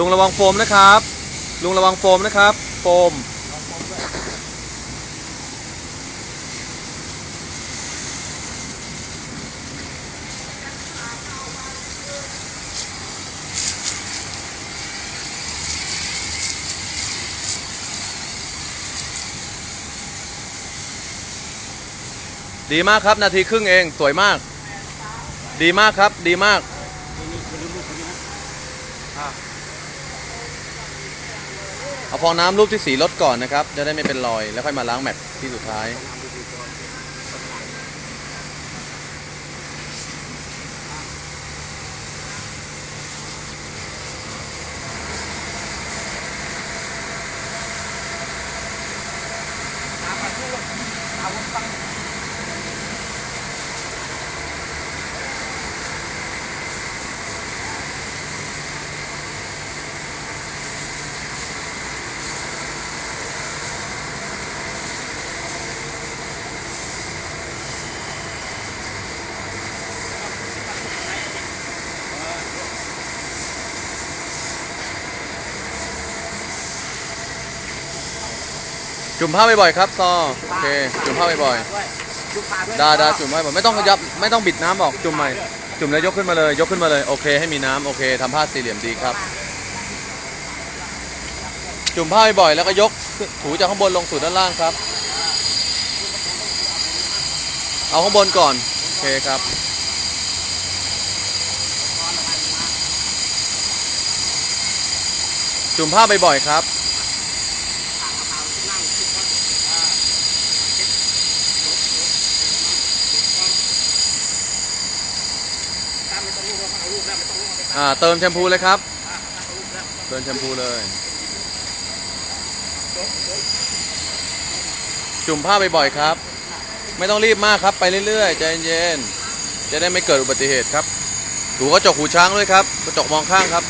ลุงระวังโฟมนะครับ ลุงระวังโฟมนะครับ โฟม ดีมากครับ นาทีครึ่งเอง สวยมาก ดีมากครับ ดีมาก เอาฟองน้ำรูปที่สีรถก่อนนะครับ จะได้ไม่เป็นรอย แล้วค่อยมาล้างแมตที่สุดท้าย จุ่มผ้าบ่อยๆครับซอโอเคจุ่มผ้าบ่อยด้วยๆดาดาจุ่มผ้าบ่อยไม่ต้องยับไม่ต้องบิดน้ำออกจุ่มใหม่จุ่มแล้วยกขึ้นมาเลย ยกขึ้นมาเลยโอเค ให้มีน้ำโอเคทำผ้าสี่เหลี่ยมดีครับ จุ่มผ้าบ่อยๆแล้วก็ยกถูจากข้างบนลงสู่ด้านล่างครับ เอาข้างบนก่อนโอเคครับจุ่มผ้าบ่อยๆครับ ถ้าไม่ต้องลูกแล้วเอาลูกแล้วไม่ต้ อ่าเติมแชมพูเลยครับเอาลูกแล้วเติมแชมพูเลย จุ่มผ้าบ่อยๆครับ ไม่ต้องรีบมากครับไปเรื่อยๆใจเย็นๆจะได้ไม่เกิดอุบัติเหตุครับถูกระจกหูช้างด้วยครับกระจกมองข้างครับ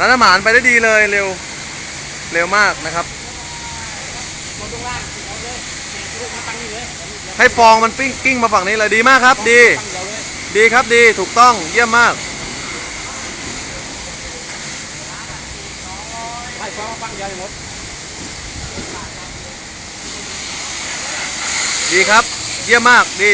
ร้านอาหารไปได้ดีเลยเร็วเร็วมากนะครับ ให้ฟองมันปิ้งกิ้งมาฝั่งนี้เลยดีมากครับ ดี ดีครับดีถูกต้องเยี่ยมมากไล่ฟ้องฟังเดียวให้หมดดีครับ เยี่ยมมากดี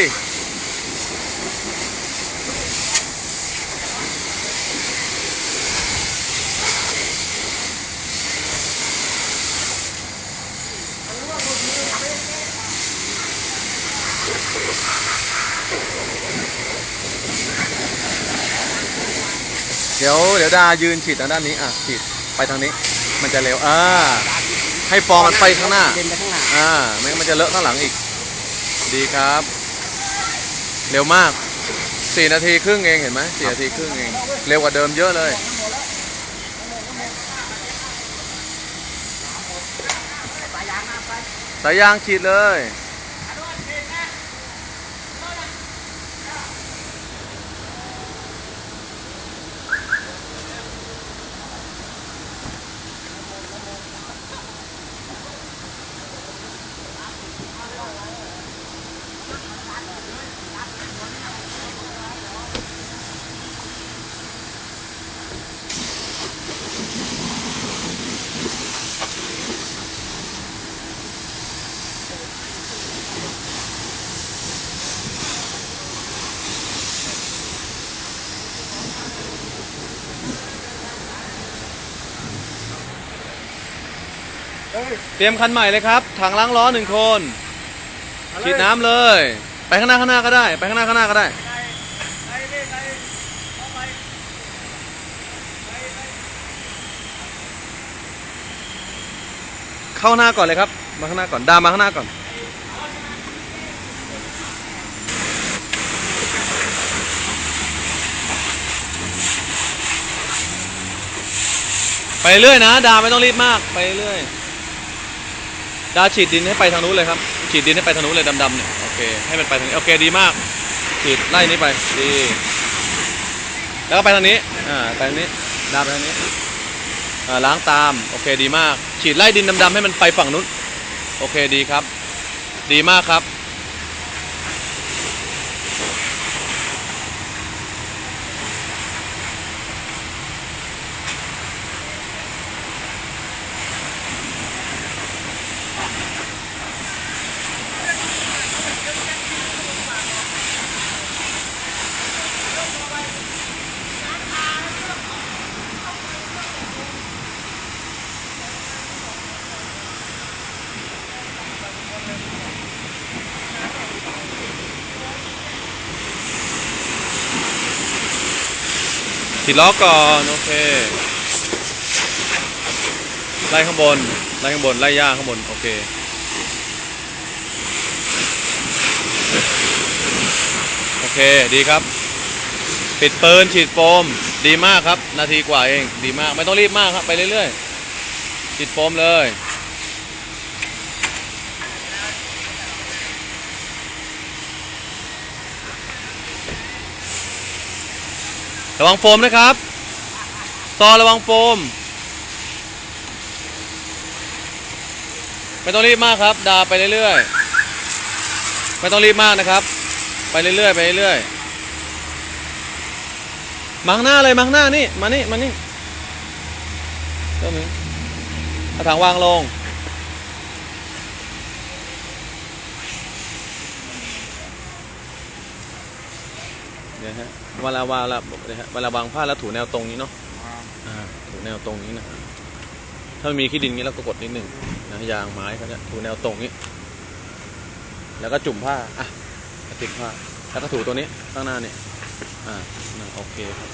เดี๋ยวเดี๋ยวดายืนฉีดทางด้านนี้อะฉีดไปทางนี้ มันจะเร็วอ่าให้ฟองมันไปข้างหน้าเด่นไปข้างหน้าอ่าไม่งั้นมันจะเลอะข้างหลังอีก ดีครับ เร็วมากสี่นาทีครึ่งเองเห็นไหมสี่นาทีครึ่งเอง เร็วกว่าเดิมเยอะเลย สายยางมาไปสายยางฉีดเลย เฮ้ยเตรียมคันใหม่เลยครับ ถังล้างล้อหนึ่งคนเอาเลยฉีดน้ำเลย ไปข้างหน้าข้างหน้าก็ได้ ไปข้างหน้าข้างหน้าก็ได้ไปเลยไปเอาไปเข้าหน้าก่อนเลยครับ มาข้างหน้าก่อน ดามมาข้างหน้าก่อน ไปเรื่อยนะ ดาไม่ต้องรีบมาก ไปเรื่อย ดาฉีดดินให้ไปทางนู้นเลยครับ ฉีดดินให้ไปทางนู้นเลยดำๆเนี่ยโอเคให้มันไปทางนี้โอเคดีมาก ฉีดไล่นี้ไปดีแล้วก็ไปทางนี้อ่าไปทางนี้ดาไปทางนี้อ่าล้างตามโอเคดีมาก ฉีดไล่ดินดำๆให้มันไปฝั่งนู้นโอเคดีครับ ดีมากครับ ฉีดล้อก่อน โอเค ไล่ข้างบน ไล่ข้างบน ไล่ย่าข้างบน โอเคโอเค ดีครับ ปิดปืนฉีดโฟม ดีมากครับ นาทีกว่าเอง ดีมาก ไม่ต้องรีบมากครับ ไปเรื่อยๆ ฉีดโฟมเลย ระวังโฟมนะครับ ซอระวังโฟม ไม่ต้องรีบมากครับ ดาไปเรื่อยๆ ไม่ต้องรีบมากนะครับ ไปเรื่อยๆ ไปเรื่อยๆมาข้างหน้าเลยมาข้างหน้านี่ มานี่ มานี่เริ่มนี้เอาถังวางลง เดี๋ยวฮะ เวลาวางละเดี๋ยวฮะเวลาวางผ้าแล้วถูแนวตรงนี้เนาะถูแนวตรงนี้นะถ้ามีขี้ดินงี้เราก็กดนิดหนึ่งนะยางไม้เขาเนี่ยถูแนวตรงนี้ แล้วก็จุ่มผ้าอะติดผ้าแล้วก็ถูตัวนี้ข้างหน้าเนี่ยอ่าโอเคครับ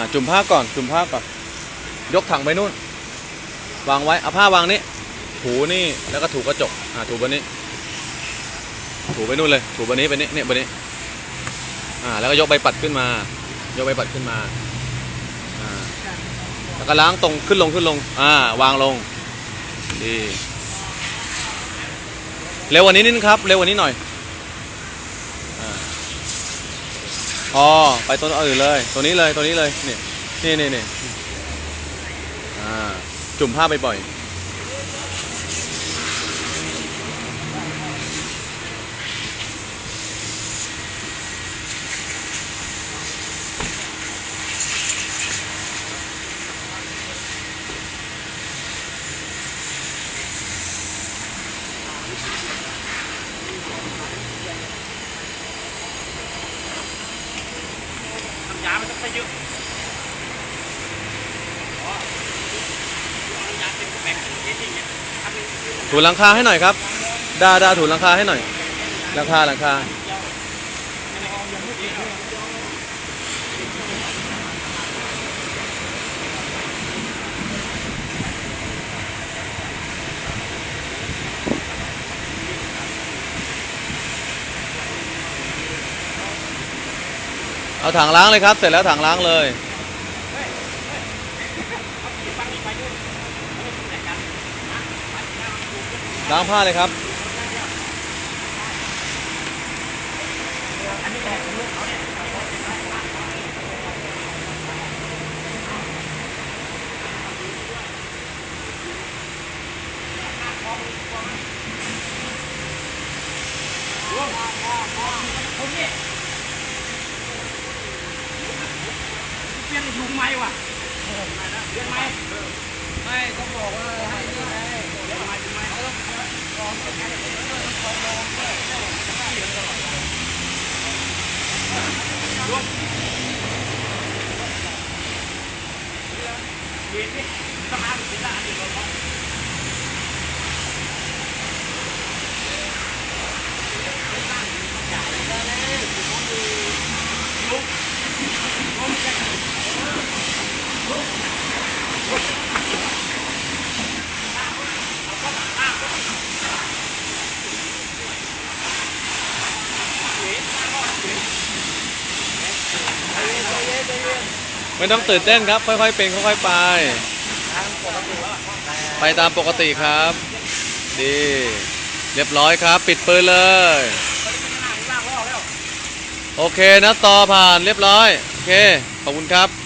าจุ่มผ้าก่อนจุ่มผ้าก่อน ยกถังไปนู่น วางไว้เอาผ้าวางนี้ ถูนี่แล้วก็ถูกระจกอ่าถูบนนี้ ถูไปนู่นเลย ถูบนนี้ไปนี้เนี่ยบนนี้อ่าแล้วก็ยกใบปัดขึ้นมา ยกใบปัดขึ้นมาอ่าแล้วก็ล้างตรงขึ้นลงขึ้นลงอ่าวางลงดีเร็วกวันนี้นิดนึงครับ เร็วกวันนี้หน่อย อ่า พอไปตัวอื่นเลย ตัวนี้เลยตัวนี้เลยนี่นี่นี่นี่อ่าจุ่มผ้าไปบ่อยทำยามันต้องไปเยอะอ๋อยาเป็นแบ่งเป็นชิ้นอย่างเงี้ยทำเป็นชิ้น ถูหลังคาให้หน่อยครับ ดาดาถูหลังคาให้หน่อย หลังคาหลังคา เอาถังล้างเลยครับ เสร็จแล้วถังล้างเลย ล้างผ้าเลยครับ เปลี่ยนยุงไหมวะเปลี่ยนไหมไม่ต้องบอกว่า ลองต้องลองด้วยดีสิต้องหาสิละอันนี้เรา ไม่ต้องตื่นเต้นครับ ค่อยๆเป็นค่อยๆไปทางปกติแล้วไปตามปกติครับ ดี เรียบร้อยครับ ปิดปืนเลย โอเคนะต่อผ่านเรียบร้อย โอเค ขอบคุณครับ